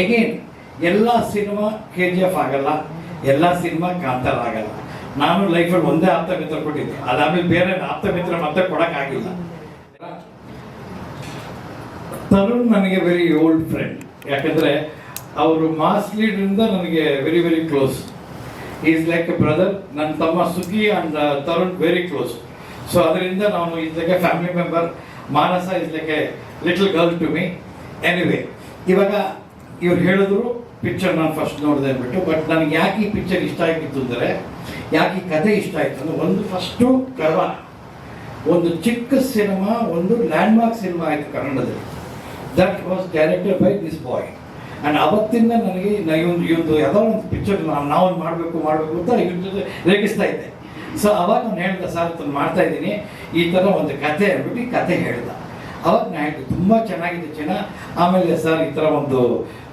Again ಎಲ್ಲ cinema K G F ಆಗಲ್ಲ, ಎಲ್ಲ ಸಿನಿಮಾ ಕಾಂತಾರ ಆಗಲ್ಲ. ನಾನು ಲೈಫಲ್ಲಿ ಒಂದೇ ಆಪ್ತ ಮಿತ್ರ ಕೊಟ್ಟಿದ್ದೆ. ಅದಾದ್ಮೇಲೆ ಬೇರೆ ಆಪ್ತ ಮಿತ್ರ ಮತ್ತೆ ಕೊಡಕ್ಕಾಗಿಲ್ಲ. ತರುಣ್ ನನಗೆ ವೆರಿ ಓಲ್ಡ್ ಫ್ರೆಂಡ್ ಯಾಕಂದ್ರೆ ಅವರು ಮಾಸ್ ಲೀಡ್ರಿಂದ ನನಗೆ very very close is like a brother ನನ್ನ ತಮ್ಮ Sukhi and Tarun very close so ಅದರಿಂದ ನಾನು is like a family member Manasa is like a little girl to me anyway ಇವಾಗ ಇವ್ರು ಹೇಳಿದ್ರು ಪಿಕ್ಚರ್ ನಾನು ಫಸ್ಟ್ ನೋಡಿದೆ ಅಂದ್ಬಿಟ್ಟು ಬಟ್ ನನಗೆ ಯಾಕೆ ಈ ಪಿಕ್ಚರ್ ಇಷ್ಟ ಆಗಿತ್ತು ಅಂದರೆ, ಯಾಕೆ ಈ ಕಥೆ ಇಷ್ಟ ಆಯಿತು ಅಂದರೆ, ಒಂದು ಫಸ್ಟು ಕರ್ವ ಒಂದು ಚಿಕ್ಕ ಸಿನಿಮಾ, ಒಂದು ಲ್ಯಾಂಡ್ಮಾರ್ಕ್ ಸಿನಿಮಾ ಆಯಿತು ಕನ್ನಡದಲ್ಲಿ. That was directed by this boy and ಅವತ್ತಿಂದ ನನಗೆ ಇವೊಂದು ಇವೊಂದು ಯಾವುದೋ ಒಂದು ಪಿಕ್ಚರ್ ನಾನು ನಾವು ಮಾಡಬೇಕು ಮಾಡಬೇಕು ಅಂತ ಇವ್ರ ರೇಗಿಸ್ತಾ ಇದ್ದೆ. ಸೊ ಅವಾಗ ನಾನು ಹೇಳ್ದೆ ಸರ್ ನಾನು ಮಾಡ್ತಾ ಇದ್ದೀನಿ. ಈ ಥರ ಒಂದು ಕತೆ ಅಂದ್ಬಿಟ್ಟು ಈ ಕತೆ ಹೇಳ್ದೆ. ಅವಾಗ ನಾ ಹೇಳಿದೆ, ತುಂಬ ಚೆನ್ನಾಗಿದೆ ಚೆನ್ನ. ಆಮೇಲೆ ಸರ್ ಈ ಥರ ಒಂದು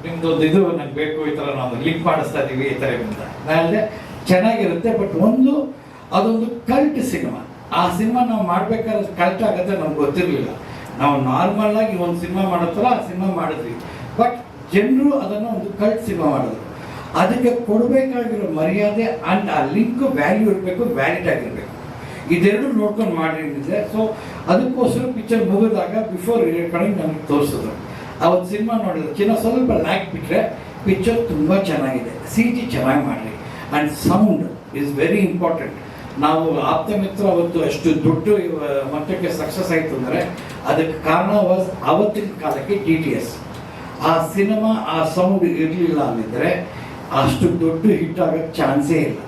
ನಿಮ್ದು ಒಂದು ಇದು ನನಗೆ ಬೇಕು ಈ ಥರ ನಾವು ಲಿಂಕ್ ಮಾಡಿಸ್ತಾ ಇದ್ದೀವಿ ಈ ಥರ ಅಂತ ಹೇಳಿದೆ, ಚೆನ್ನಾಗಿರುತ್ತೆ ಬಟ್ ಒಂದು, ಅದೊಂದು ಕಲ್ಟ್ ಸಿನಿಮಾ ಆ ಸಿನಿಮಾ ನಾವು ಮಾಡ್ಬೇಕಾದ್ರೆ ಕಲ್ಟ್ ಆಗುತ್ತೆ ನಮ್ಗೆ ಗೊತ್ತಿರಲಿಲ್ಲ. ನಾವು ನಾರ್ಮಲ್ ಆಗಿ ಒಂದು ಸಿನಿಮಾ ಮಾಡೋ ಥರ ಆ ಸಿನಿಮಾ ಮಾಡಿದ್ವಿ. ಬಟ್ ಜನರು ಅದನ್ನು ಒಂದು ಕಲ್ಟ್ ಸಿನಿಮಾ ಮಾಡಿದ್ರು. ಅದಕ್ಕೆ ಕೊಡಬೇಕಾಗಿರೋ ಮರ್ಯಾದೆ ಆ್ಯಂಡ್ ಆ ಲಿಂಕ್ ವ್ಯಾಲ್ಯೂ ಇರಬೇಕು ವ್ಯಾಲಿಡ್ ಆಗಿರಬೇಕು. ಇದೆರಡು ನೋಡ್ಕೊಂಡು ಮಾಡಿದ್ರೆ ಸೊ ಅದಕ್ಕೋಸ್ಕರ ಪಿಕ್ಚರ್ ಮುಗಿದಾಗ ಬಿಫೋರ್ ರೆಕಾರ್ಡಿಂಗ್ ನಮಗೆ ತೋರಿಸಿದ್ರು. ಅವತ್ತು ಸಿನಿಮಾ ನೋಡಿದ್ರೆ ಚಿನ್ನ ಸ್ವಲ್ಪ ಲ್ಯಾಕ್ ಬಿಟ್ಟರೆ ಪಿಕ್ಚರ್ ತುಂಬ ಚೆನ್ನಾಗಿದೆ. ಸಿ ಜಿ ಚೆನ್ನಾಗಿ ಮಾಡಿರಿ. And sound is very important ನಾವು ಆಪ್ತ ಮಿತ್ರ ಅವತ್ತು ಅಷ್ಟು ದೊಡ್ಡ ಮಟ್ಟಕ್ಕೆ ಸಕ್ಸಸ್ ಆಯಿತು ಅಂದರೆ ಅದಕ್ಕೆ ಕಾರಣ ವಾಸ್ ಅವತ್ತಿನ ಕಾಲಕ್ಕೆ ಟಿ ಟಿ ಎಸ್ ಆ ಸಿನಿಮಾ, ಆ ಸೌಂಡ್ ಇರಲಿಲ್ಲ ಅಂದಿದ್ರೆ ಅಷ್ಟು ದೊಡ್ಡ ಹಿಟ್ ಆಗೋಕ್ಕೆ ಚಾನ್ಸೇ ಇಲ್ಲ.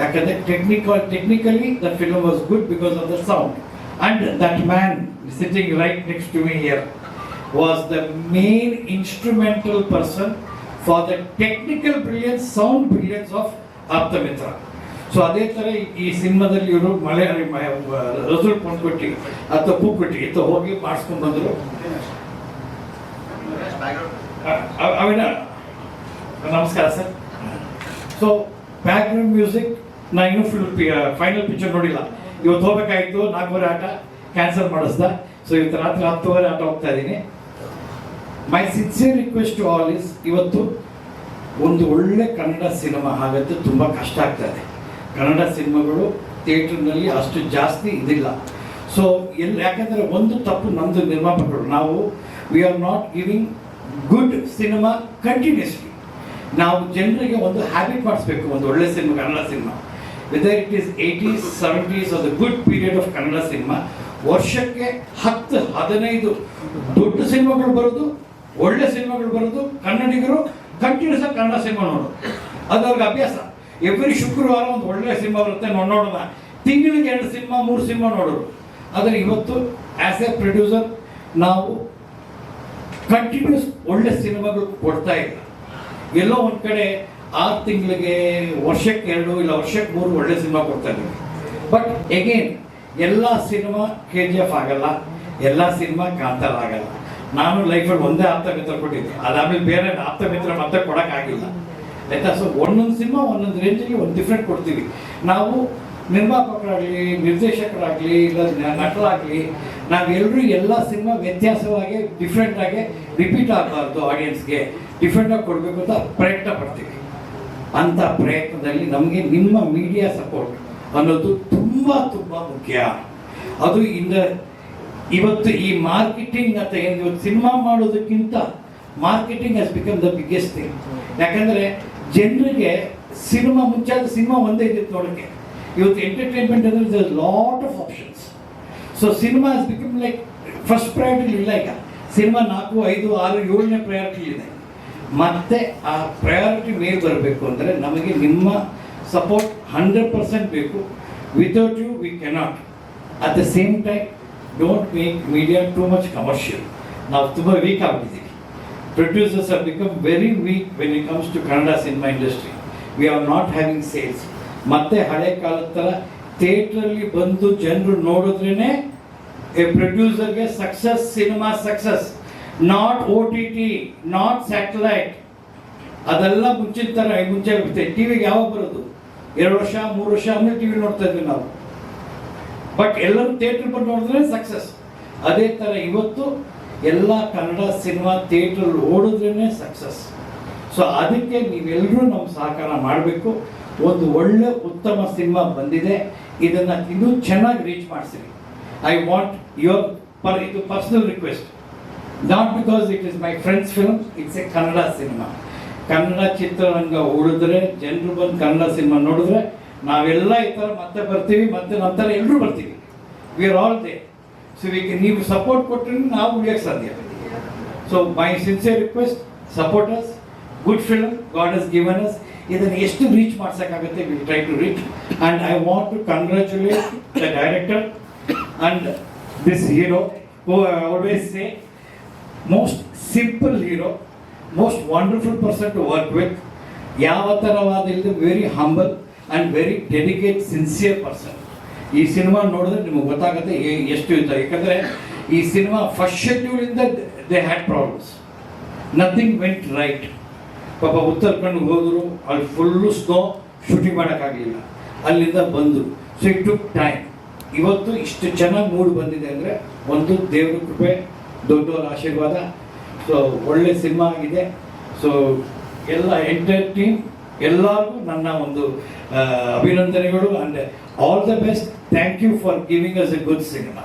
ಯಾಕಂದರೆ technical technically the film was good because of the sound and that man sitting right next to me here was the main instrumental person for the technical brilliance, sound brilliance of Aptamitra. So ಅದೇ ಥರ ಈ- ಸಿನಿಮಾದಲ್ಲಿ ಇವರು ಮಳೆ ರಸೂಲ್ ಪಂದ್ಕೊಟ್ಟಿ ಅಥವಾ ಪೂಕೊಟ್ಟಿ ಇತ್ತ ಹೋಗಿ ಮಾಡಿಸ್ಕೊಂಡು ಬಂದರು. ನಮಸ್ಕಾರ ಸರ್. ಸೊ ಬ್ಯಾಕ್ಗ್ರೌಂಡ್ ಮ್ಯೂಸಿಕ್ ನಾ ಇನ್ನೂ ಫುಲ್ ಫೈನಲ್ ಪಿಕ್ಚರ್ ನೋಡಿಲ್ಲ. ಇವತ್ತು ಹೋಗ್ಬೇಕಾಯ್ತು ನಾಲ್ಕೂವರೆ ಆಟ ಕ್ಯಾನ್ಸಲ್ ಮಾಡಿಸ್ದ. ಸೊ ಇವತ್ತು ರಾತ್ರಿ ಹತ್ತುವರೆ ಆಟ ಹೋಗ್ತಾ ಇದ್ದೀನಿ. My sincere request to all is ಇವತ್ತು ಒಂದು ಒಳ್ಳೆ ಕನ್ನಡ ಸಿನಿಮಾ ಆಗುತ್ತೆ, ತುಂಬ ಕಷ್ಟ ಆಗ್ತದೆ ಕನ್ನಡ ಸಿನಿಮಾಗಳು ಥಿಯೇಟರ್ನಲ್ಲಿ ಅಷ್ಟು ಜಾಸ್ತಿ ಇದಿಲ್ಲ. ಸೊ ಎಲ್ಲಿ ಯಾಕಂದರೆ ಒಂದು ತಪ್ಪು ನಮ್ಮದು ನಿರ್ಮಾಪಕರು, ನಾವು we are not giving good cinema continuously ನಾವು ಜನರಿಗೆ ಒಂದು ಹ್ಯಾಬಿಟ್ ಮಾಡಿಸ್ಬೇಕು, ಒಂದು ಒಳ್ಳೆ cinema Kannada cinema whether it is eighties seventies ಅದು good period of Kannada cinema ವರ್ಷಕ್ಕೆ ಹತ್ತು, ಹದಿನೈದು ದೊಡ್ಡ ಸಿನಿಮಾಗಳು ಬರೋದು ಒಳ್ಳೆ ಸಿನಿಮಾಗಳು ಬರೋದು ಕನ್ನಡಿಗರು ಕಂಟಿನ್ಯೂಸ್ ಆಗಿ ಕನ್ನಡ ಸಿನಿಮಾ ನೋಡೋದು. ಅದು ಅವ್ರಿಗೆ ಅಭ್ಯಾಸ. ಎವ್ರಿ ಶುಕ್ರವಾರ ಒಂದು ಒಳ್ಳೆ ಸಿನಿಮಾ ಬರುತ್ತೆ ನೋಡೋಣ. ತಿಂಗಳಿಗೆ ಎರಡು ಸಿನಿಮಾ, ಮೂರು ಸಿನಿಮಾ ನೋಡೋರು ಆದರೆ ಇವತ್ತು ಆ್ಯಸ್ ಎ ಪ್ರೊಡ್ಯೂಸರ್ ನಾವು ಕಂಟಿನ್ಯೂಸ್ ಒಳ್ಳೆ ಸಿನಿಮಾಗಳು ಕೊಡ್ತಾ ಇಲ್ಲ. ಎಲ್ಲೋ ಒಂದು ಕಡೆ ಆರು ತಿಂಗಳಿಗೆ ವರ್ಷಕ್ಕೆ ಎರಡು ಇಲ್ಲ ವರ್ಷಕ್ಕೆ ಮೂರು ಒಳ್ಳೆ ಸಿನಿಮಾ ಕೊಡ್ತಾ ಇದ್ದೀವಿ. ಬಟ್ ಎಗೇನ್ ಎಲ್ಲ ಸಿನಿಮಾ ಕೆ ಜಿ ಎಫ್ ಆಗಲ್ಲ, ಎಲ್ಲ ಸಿನಿಮಾ ಕಾಂತಾರ ಆಗಲ್ಲ. ನಾನು ಲೈಫಲ್ಲಿ ಒಂದೇ ಆಪ್ತ ಮಿತ್ರ ಕೊಟ್ಟಿದ್ದೆ. ಅದಾದ್ಮೇಲೆ ಬೇರೆ ಆಪ್ತ ಮಿತ್ರ ಮತ್ತೆ ಕೊಡೋಕ್ಕಾಗಿಲ್ಲ. ಆಯ್ತಾ? ಸೊ ಒಂದೊಂದು ಸಿನಿಮಾ ಒಂದೊಂದು ರೇಂಜಲ್ಲಿ ಒಂದು ಡಿಫ್ರೆಂಟ್ ಕೊಡ್ತೀವಿ. ನಾವು ನಿರ್ಮಾಪಕರಾಗಲಿ, ನಿರ್ದೇಶಕರಾಗಲಿ, ಇಲ್ಲ ನಟರಾಗಲಿ ನಾವೆಲ್ಲರೂ ಎಲ್ಲ ಸಿನಿಮಾ ವ್ಯತ್ಯಾಸವಾಗಿ ಡಿಫ್ರೆಂಟಾಗಿ ರಿಪೀಟ್ ಆಗಬಾರ್ದು ಆಡಿಯನ್ಸ್ಗೆ ಡಿಫ್ರೆಂಟಾಗಿ ಕೊಡಬೇಕು ಅಂತ ಪ್ರಯತ್ನ ಪಡ್ತೀವಿ. ಅಂತ ಪ್ರಯತ್ನದಲ್ಲಿ ನಮಗೆ ನಿಮ್ಮ ಮೀಡಿಯಾ ಸಪೋರ್ಟ್ ಅನ್ನೋದು ತುಂಬ ತುಂಬ ಮುಖ್ಯ. ಅದು ಇಂದ ಇವತ್ತು ಈ ಮಾರ್ಕೆಟಿಂಗ್ ಅಂತ ಏನು ಇವತ್ತು ಸಿನಿಮಾ ಮಾಡೋದಕ್ಕಿಂತ marketing has become the biggest thing ಯಾಕಂದರೆ ಜನರಿಗೆ ಸಿನಿಮಾ ಮುಂಚಾದ ಸಿನಿಮಾ ಒಂದೇ ಇದ್ದಿತ್ತು ನೋಡೋಕ್ಕೆ ಇವತ್ತು ಎಂಟರ್ಟೈನ್ಮೆಂಟ್ ಅಂದರೆ lot of options so cinema has become like first priority ಇಲ್ಲ ಈಗ. ಸಿನಿಮಾ ನಾಲ್ಕು, ಐದು, ಆರು, ಏಳನೇ ಪ್ರಯಾರಿಟಿ ಇದೆ ಮತ್ತೆ ಆ ಪ್ರಯಾರಿಟಿ ಮೇಲೆ ಬರಬೇಕು ಅಂದರೆ ನಮಗೆ ನಿಮ್ಮ ಸಪೋರ್ಟ್ ಹಂಡ್ರೆಡ್ ಪರ್ಸೆಂಟ್ ಬೇಕು. Without you we cannot at the same time don't make media too much commercial ನಾವು ತುಂಬ ವೀಕ್ ಆಗಿದ್ದೀವಿ producers are become very weak when it comes to Kannada cinema industry we are not having sales ಮತ್ತೆ ಹಳೆ ಕಾಲದ ಥರ ಥಿಯೇಟ್ರಲ್ಲಿ ಬಂದು ಜನರು ನೋಡಿದ್ರೇ a ಪ್ರೊಡ್ಯೂಸರ್ಗೆ success cinema success not O T T not satellite ಅದೆಲ್ಲ ಮುಂಚಿನ ಥರ ಮುಂಚೆ ಟಿ ವಿಗೆ ಯಾವಾಗ ಬರೋದು? ಎರಡು ವರ್ಷ, ಮೂರು ವರ್ಷ ಆಮೇಲೆ ಟಿವಿ ನೋಡ್ತಾ ಇದ್ವಿ ನಾವು. ಬಟ್ ಎಲ್ಲರೂ ಥಿಯೇಟ್ರ್ ಬಂದು ನೋಡಿದ್ರೆ ಸಕ್ಸಸ್ ಅದೇ ಥರ ಇವತ್ತು ಎಲ್ಲ ಕನ್ನಡ ಸಿನಿಮಾ ಥಿಯೇಟ್ರಲ್ಲಿ ಓಡಿದ್ರೇ ಸಕ್ಸಸ್ ಸೊ ಅದಕ್ಕೆ ನೀವೆಲ್ಲರೂ ನಮ್ಮ ಸಹಕಾರ ಮಾಡಬೇಕು. ಒಂದು ಒಳ್ಳೆ ಉತ್ತಮ ಸಿನಿಮಾ ಬಂದಿದೆ. ಇದನ್ನು ಇನ್ನೂ ಚೆನ್ನಾಗಿ ರೀಚ್ ಮಾಡಿಸಿರಿ. ಐ ವಾಂಟ್ ಯುವರ್ ಪರ್ ಇದು personal request not because it is my friends film it's a Kannada cinema Kannada ಚಿತ್ರರಂಗ ಉಳಿದ್ರೆ ಜನರು ಬಂದು ಕನ್ನಡ ಸಿನಿಮಾ ನೋಡಿದ್ರೆ ನಾವೆಲ್ಲ ಈ ಥರ ಮತ್ತೆ ಬರ್ತೀವಿ, ಮತ್ತೆ ನಂತರ ಎಲ್ಲರೂ ಬರ್ತೀವಿ. We are all they so we ನೀವು ಸಪೋರ್ಟ್ ಕೊಟ್ಟರೆ ನಾವು ಉಳಿಯೋಕ್ಕೆ ಸಾಧ್ಯ. So my sincere request support us good film God is given us ಇದನ್ನು ಎಷ್ಟು reach ಮಾಡ್ಸೋಕ್ಕಾಗುತ್ತೆ will try to reach and I want to congratulate the director and this hero who always say most simple hero most wonderful person to work with ಯಾವ ಥರವಾದ very humble and very dedicate sincere person ಈ cinema ನೋಡಿದ್ರೆ ನಿಮಗೆ ಗೊತ್ತಾಗುತ್ತೆ ಎಷ್ಟು ಇತ್ತು ಯಾಕಂದರೆ ಈ cinema first ಶೆಡ್ಯೂಲಿಂದ they had problems nothing went right ಪಾಪ ಉತ್ತರಾಖಂಡ್ಗೆ ಹೋದರು, ಅಲ್ಲಿ ಫುಲ್ಲು ಸ್ನೋ ಶೂಟಿಂಗ್ ಮಾಡೋಕ್ಕಾಗಲಿಲ್ಲ. ಅಲ್ಲಿಂದ ಬಂದರು. ಸೊ ಇಟ್ ಟುಕ್ ಟೈಮ್ ಇವತ್ತು ಇಷ್ಟು ಚೆನ್ನಾಗಿ ಮೂಡ್ ಬಂದಿದೆ ಅಂದರೆ ಒಂದು ದೇವ್ರ ಕೃಪೆ, ದೊಡ್ಡವರ ಆಶೀರ್ವಾದ. ಸೊ ಒಳ್ಳೆ ಸಿನಿಮಾ ಆಗಿದೆ. ಸೊ ಎಲ್ಲ ಎಂಟರ್ ಟೀಮ್ ಎಲ್ಲರಿಗೂ ನನ್ನ ಒಂದು ಅಭಿನಂದನೆಗಳು and all the best thank you for giving us a good cinema